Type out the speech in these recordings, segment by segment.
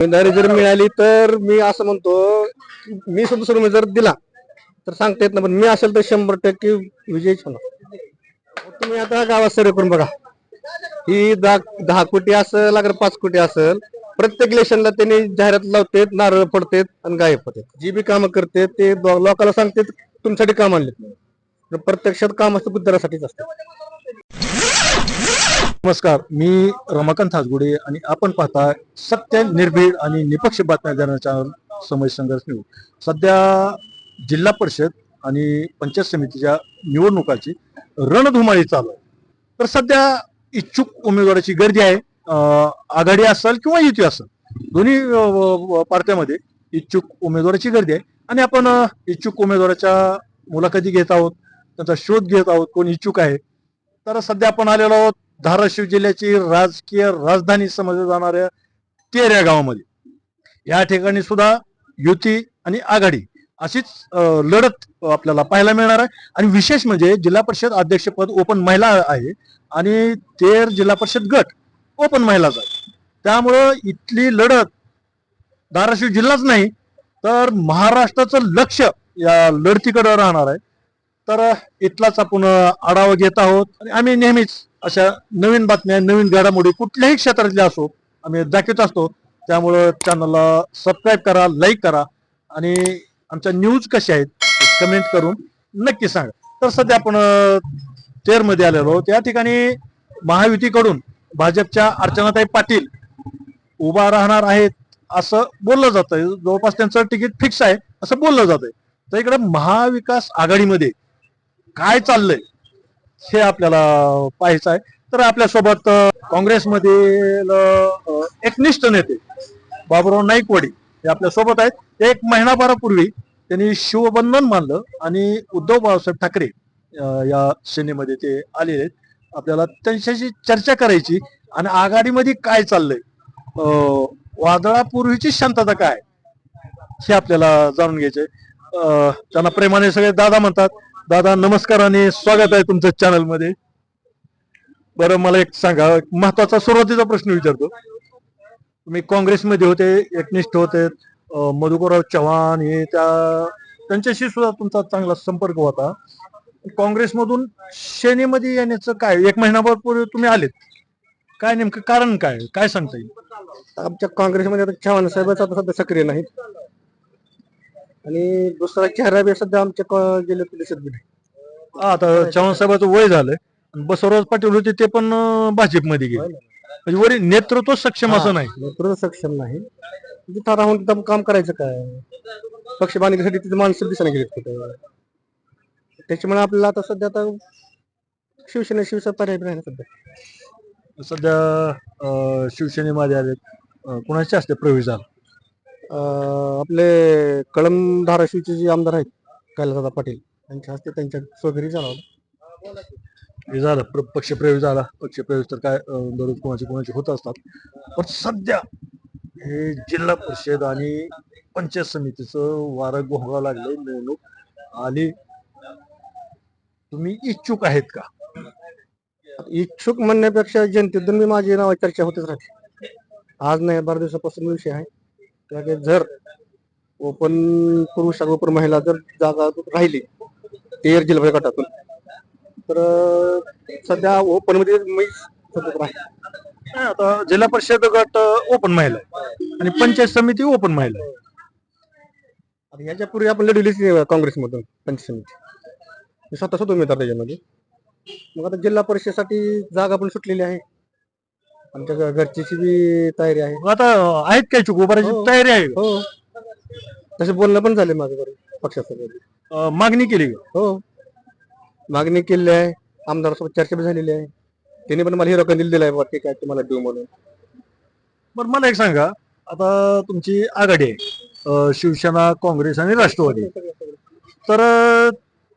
उमेदवारी जर मिळाली तर मी असं म्हणतो मी सुद्धा दुसरा जर दिला तर सांगता येत ना पण मी असेल तर शंभर टक्के विजयच होणार. तुम्ही आता गावात सर्व करून बघा. ही दहा दहा कोटी असेल अगर पाच कोटी असेल प्रत्येक इलेक्शनला त्यांनी जाहिरात लावते नारळ पडतेत आणि गायब पडतात जी बी कामं करते ते लोकांना सांगते तुमच्यासाठी काम आणले प्रत्यक्षात काम असतं बुद्धारासाठीच असतं. नमस्कार मी रमाकांत हासगुडे आणि आपण पाहता सत्य निर्भीड आणि निपक्ष बातम्या देण्याच्या समाज संघर्ष न्यूज सध्या जिल्हा परिषद आणि पंचायत समितीच्या निवडणुकाची रणधुमाळी चालू आहे. तर सध्या इच्छुक उमेदवाराची गर्दी आहे. आघाडी असेल किंवा युती असेल दोन्ही पार्ट्यामध्ये इच्छुक उमेदवाराची गर्दी आहे. आणि आपण इच्छुक उमेदवाराच्या मुलाखती घेत आहोत त्यांचा शोध घेत आहोत कोण इच्छुक आहे. तर सध्या आपण आलेलो आहोत धाराशिव जिल्ह्याची राजकीय राजधानी समजल्या जाणाऱ्या तेऱ्या गावामध्ये. या ठिकाणी सुद्धा युती आणि आघाडी अशीच लढत आपल्याला पाहायला मिळणार आहे. आणि विशेष म्हणजे जिल्हा परिषद अध्यक्षपद ओपन महिला आहे आणि तेर जिल्हा परिषद गट ओपन महिलाच आहे. त्यामुळं इथली लढत धाराशिव जिल्हाच नाही तर महाराष्ट्राचं लक्ष या लढतीकडे राहणार आहे. तर इथलाच आपण आढावा घेत आहोत. आणि आम्ही नेहमीच अशा नवीन बातम्या नवीन घडामोडी कुठल्याही क्षेत्रातल्या असो आम्ही दाखवत असतो. त्यामुळं चॅनलला सबस्क्राईब करा लाईक करा. आणि आमच्या न्यूज कशा आहेत कमेंट करून नक्की सांगा. तर सध्या आपण तेरमध्ये आलेलो आहोत. या ठिकाणी महायुतीकडून भाजपच्या अर्चनाताई पाटील उभा राहणार आहेत असं बोललं जात आहे जवळपास त्यांचं तिकीट फिक्स आहे असं बोललं जात आहे तर इकडे महाविकास आघाडीमध्ये काय चाललंय? हे आपल्याला पाहायचं आहे. तर आपल्यासोबत सोबत काँग्रेसमधील एकनिष्ठ नेते बाबुराव नाईकवाडी हे आपल्यासोबत आहेत. एक महिनाभरापूर्वी त्यांनी शिवबंधन मानलं आणि उद्धव बाळासाहेब ठाकरे या सेनेमध्ये ते आलेले आहेत. आपल्याला त्यांच्याशी चर्चा करायची आणि आघाडीमध्ये काय चाललंय? वादळापूर्वीची शांतता काय? हे आपल्याला जाणून घ्यायचंय. अ, त्यांना प्रेमाने सगळे दादा म्हणतात. दादा नमस्कार आणि स्वागत आहे तुमच्या चॅनलमध्ये. बरं मला एक सांगा महत्त्वाचा सुरुवातीचा प्रश्न विचारतो. तुम्ही काँग्रेसमध्ये होते एकनिष्ठ होते मधुकरराव चव्हाण हे त्या त्यांच्याशी सुद्धा तुमचा चांगला संपर्क होता. काँग्रेसमधून सेनेमध्ये येण्याचं काय एक महिनाभर पूर्वी तुम्ही आलेत. काय नेमकं कारण काय काय सांगता येईल? आमच्या काँग्रेसमध्ये आता चव्हाण साहेबांचा आता सध्या सक्रिय नाहीत. आणि दुसरा चेहरा बी सध्या आमच्या दिसत बी नाही. हा, आता चव्हाण साहेबाचं वय झालंय. आणि बसवराज पाटील होते ते पण भाजपमध्ये गेले. म्हणजे वरी नेतृत्व सक्षम असं नाही. नेतृत्व सक्षम नाही. तिथं राहून तिथं काम करायचं काय? पक्ष बांधण्यासाठी तिथे माणसं दिसायला गेलीत तिथं त्याच्यामुळे आपल्याला आता सध्या आता शिवसेना शिवसेना पर्याय नाही ना सध्या. सध्या शिवसेनेमध्ये आले कुणाचे असते प्रवेश झाला? आपले कळम धाराशिवचे जे आमदार आहेत कैलासदादा पाटील त्यांच्या हस्ते त्यांच्या स्वघरी झाला होता. हे झालं. प्र- पक्ष प्रवेश झाला. पक्ष प्रवेश तर काय अं, दररोज कोणाचे कोणाचे होत असतात. पण सध्या हे जिल्हा परिषद आणि पंचायत समितीचं वारं गोहळा लागले निवडणूक आली. तुम्ही इच्छुक आहेत का? इच्छुक म्हणण्यापेक्षा जनतेतून मी माझी नाव चर्चा होतच राहते. आज नाही बारा दिवसापासून विषय आहे. जर ओपन पुरुष आणि ओपन महिला जर जागा राहिली तेर जिल्हा गटातून तर सध्या ओपनमध्ये मी सतत राहील. आता जिल्हा परिषद गट ओपन महिला आणि पंचायत समिती ओपन महिला. याच्यापूर्वी आपण लढवलीच काँग्रेसमधून पंचायत समिती. स्वतः स्वतः उमेदवार त्याच्यामध्ये. मग आता जिल्हा परिषदेसाठी जागा पण सुटलेली आहे. आमच्या घ- घरचीची बी तयारी आहे. आता आहेत काय चुक? उभारायची हो. तयारी आहे. का? हो. तसे बोलणं पण झाले माझं बरोबर पक्षासोबत. अं, मागणी केली का? हो. मागणी केली आहे. आमदारासोबत चर्चा बी झालेली आहे. त्यांनी पण मला हिरो कंदील दिलाय बाबा ठीक आहे तुम्हाला देऊ म्हणून. बरं मला एक सांगा. आता तुमची आघाडी आहे. अं, शिवसेना काँग्रेस आणि राष्ट्रवादी. तर अं,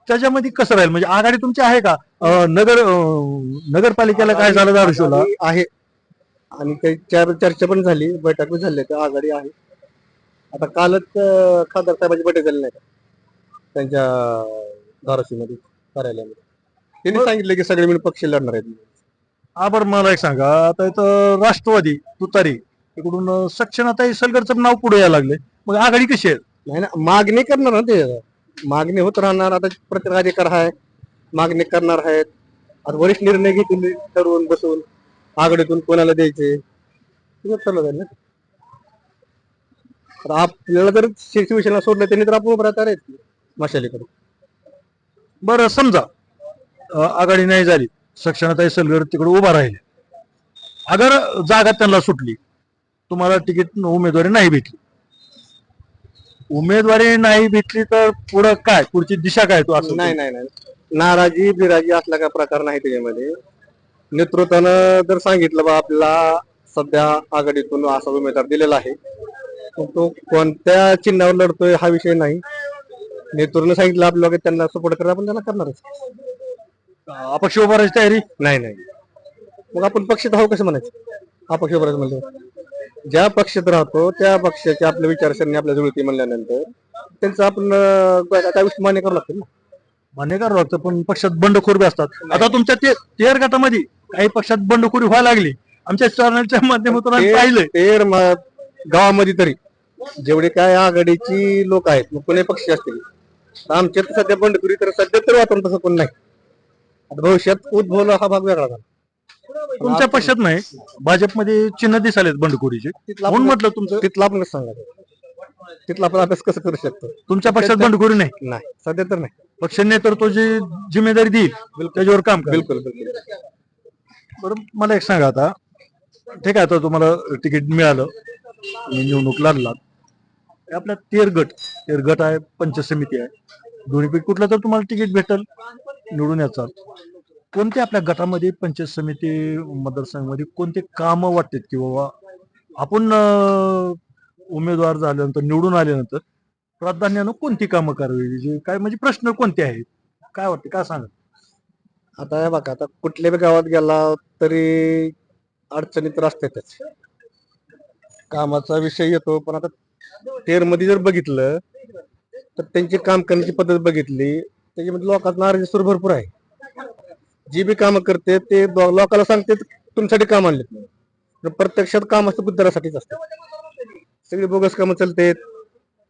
त्याच्यामध्ये कसं राहील? म्हणजे आघाडी तुमची आहे का? अं, नगर अं, नगरपालिकेला काय झालं? दारुशोला आघाडी आहे. आणि काही चार चर्चा पण झाली बैठक पण झाली तर आघाडी आहे. आता कालच खासदार साहेबांची बैठक झाली नाही का? त्यांच्या धाराशिवमध्ये कार्यालयामध्ये. त्यांनी सांगितलं की सगळे मिळून पक्ष लढणार आहेत. हा बरं मला एक सांगा. आता इथं राष्ट्रवादी तुतारी इकडून सक्षणाताई सलगरचं नाव पुढे यायला लागले मग आघाडी कशी आहे? नाही ना मागणी करणार ना ते. मागणी होत राहणार. आता प्रत्येक अधिकार आहे. मागणी करणार आहेत. आता वरिष्ठ निर्णय घेतील ठरवून बसून. आघाडीतून कोणाला द्यायचे? जाईल ना. तर आपल्याला जर शि- शिवसेना सोडलं त्यांनी तर आपण उभं राहता मशालीकडे. बरं समजा आघाडी नाही झाली. सक्षणाताई सलगर तिकडे उभा राहिले. अगर जागा त्यांना सुटली तुम्हाला तिकीट उमेदवारी नाही भेटली. उमेदवारी नाही भेटली तर पुढं काय? पुढची दिशा काय? तू असं नाही नाही नाही. नाराजी बिराजी असला काय प्रकार नाही त्याच्यामध्ये. नेतृत्वानं जर सांगितलं बा आपल्याला सध्या आघाडीतून असा उमेदवार दिलेला आहे. तो कोणत्या चिन्हावर लढतोय हा विषय नाही. नेतृत्वानं सांगितलं आपल्याला त्यांना सपोर्ट करायला आपण त्यांना करणारच. अपक्ष उभारायची तयारी? नाही नाही. मग आपण पक्षात आहो कसं म्हणायचं? अपक्ष उभारायचं म्हणजे ज्या पक्षात राहतो त्या पक्षाच्या आपल्या विचारसरणी आपल्या जुळती म्हणल्यानंतर त्यांचं आपण अं, त्या गोष्टी मान्य करावं लागतं ना. मान्य करावं लागतं पण पक्षात बंडखोर बी असतात. आता तुमच्या ते तेर गटामध्ये काही पक्षात बंडखोरी व्हायला लागली. आमच्या चॅनलच्या माध्यमातून आम्ही ते- पाहिलंय तेर म- गावामध्ये तरी जेवढे काय आघाडीची लोक आहेत मग कोणी पक्षी असतील? तर आमच्यात सध्या बंडखुरी तर सध्या तरी वातावरण तसं कोण नाही. आता भविष्यात उद्भवला हा भाग वेगळा झाला. तुमच्या पक्षात नाही भाजपमध्ये चिन्ह दिसालेत बंडखोरीचे. तिथला म्हणून आपण- म्हटलं तुमचं तिथला आपण कसं सांगायचं तिथला आपण अभ्यास कसं करू शकतो? तुमच्या पक्षात बंडखोरी नाही? नाही सध्या तर नाही. पक्ष नेतृत्वाची जिम्मेदारी देईल त्याच्यावर काम बिलकुल बिलकुल. बरं मला एक सांगा आता. ठीक आहे आता तुम्हाला तिकीट मिळालं. आणि निवडणूक लागला आपला तेर गट तेर गट आहे पंच समिती आहे. दोन्हीपैकी कुठलं तर तुम्हाला तिकीट भेटल निवडून याचा. कोणते आपल्या गटामध्ये पंचायत समिती मतदारसंघामध्ये कोणते कामं वाटतात की बाबा आपण उमेदवार झाल्यानंतर निवडून आल्यानंतर प्राधान्यानं कोणती कामं करावी? जे काय म्हणजे प्रश्न कोणते आहेत? काय वाटते? काय सांगा आता हे बघा आता कुठल्या बी गावात गेला तरी अडचणी तर असतातच कामाचा विषय येतो पण आता तेरमध्ये जर बघितलं तर त्यांची काम करण्याची पद्धत बघितली त्याच्यामध्ये लोकांना रजिस्टर भरपूर आहे. जी बी कामं करते ते लोकांना सांगते तुमच्यासाठी काम आणलेत. पण प्रत्यक्षात काम असतं बुद्धारासाठीच असतं. सगळी बोगस कामं चालतेत.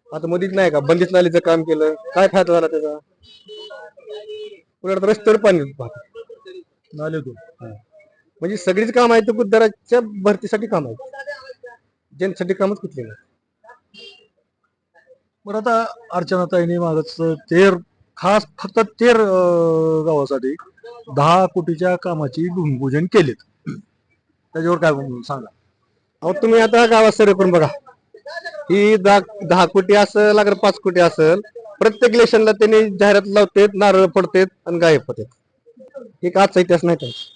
आता मधीच नाही का बंदीच नालीचं काम केलं. काय फायदा झाला त्याचा? उलट रस्त्यावर पाणी वाहतं. नाले तो म्हणजे सगळीच काम आहेत ते गुद्दाराच्या भरतीसाठी काम आहेत. ज्यांच्यासाठी कामच कुठले नाही. बरं आता अर्चनाताईने मागच तेर खास फक्त तेर गावासाठी दहा कोटीच्या कामाची भूमिपूजन केलेत. त्याच्यावर काय सांगा? अहो तुम्ही आता गावात सर्व करून बघा. ही दहा दहा कोटी असेल अगर पाच कोटी असेल प्रत्येक इलेक्शनला त्यांनी जाहिरात लावतेत नारळ पडतेत आणि गायब होतेत. एक आजचा इतिहास नाही त्यांचा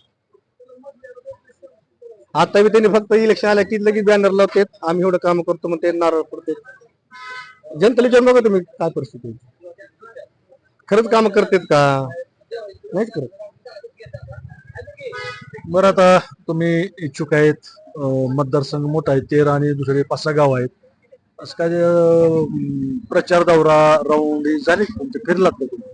आता बी त्यांनी फक्त इलेक्शन आल्या की लगेच बॅनर लावतेत. आम्ही एवढं काम करतो मग ते नारळ पडतेत जनतेला विचार बघा तुम्ही काय परिस्थिती खरंच काम करतेत का? नाहीच करत. बरं आता तुम्ही इच्छुक आहेत मतदारसंघ मोठा आहे तेरा आणि दुसरे पाच सहा गाव आहेत. असं काय अं, प्रचार दौरा राऊंड हे झाले तुमचे? फिरलात का तुम्ही?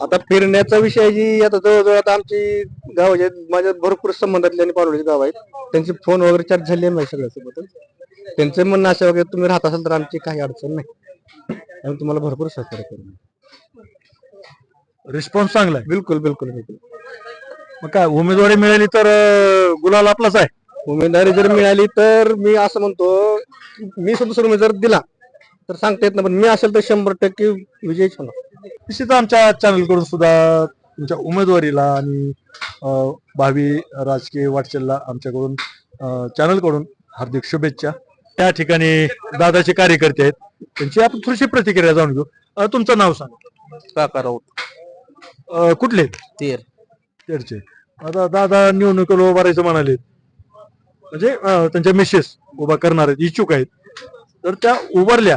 आता फिरण्याचा विषय जी आता जवळजवळ आता आमची गावाचे माझ्या भरपूर संबंधातले आणि पारोळीचे गाव आहेत. त्यांचे फोन वगैरे चार्ज झाले माझ्या सगळ्यासोबत. त्यांचं म्हणणं असं वगैरे तुम्ही राहत असाल तर आमची काही अडचण नाही. आम्ही तुम्हाला भरपूर सहकार्य करू. रिस्पॉन्स चांगला आहे. बिलकुल बिलकुल बिलकुल. मग काय उमेदवारी मिळाली तर अं, गुलाल आपलाच आहे. उमेदवारी जर मिळाली तर मी असं म्हणतो मी सुद्धा उमेदवार दिला तर सांगता येत नाही पण मी असेल तर शंभर टक्के विजयीच होणार. निश्चित आमच्या चॅनलकडून सुद्धा तुमच्या उमेदवारीला आणि भावी राजकीय वाटचालीला आमच्याकडून चॅनलकडून हार्दिक शुभेच्छा. त्या ठिकाणी दादाचे कार्यकर्ते आहेत. त्यांची आपण थोडीशी प्रतिक्रिया जाणून घेऊ. अं, तुमचं नाव सांगा. काका राऊत. अं, कुठले? तेर. तेरचे. आता दादा निवडणुकीला उभा राहायचं म्हणाले. म्हणजे त्यांच्या मिसेस उभा करणार आहेत इच्छुक आहेत तर त्या उभारल्या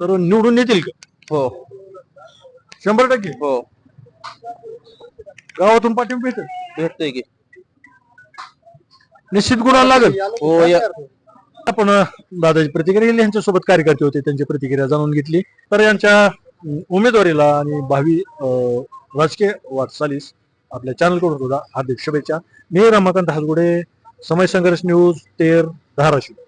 तर निवडून येतील का? हो. शंभर टक्के? हो. गावातून पाठिंबा भेटेल? भेटतोय की. निश्चित गुणाला लागेल? हो आपण दादाची प्रतिक्रिया घेतली यांच्यासोबत कार्यकर्ते होते त्यांची प्रतिक्रिया जाणून घेतली. तर यांच्या उमेदवारीला आणि भावी राजकीय वाटचालीस आपल्या चॅनलकडून सुद्धा हार्दिक शुभेच्छा. मी रमाकांत हालगुडे समय संघर्ष न्यूज तेर धाराशिव.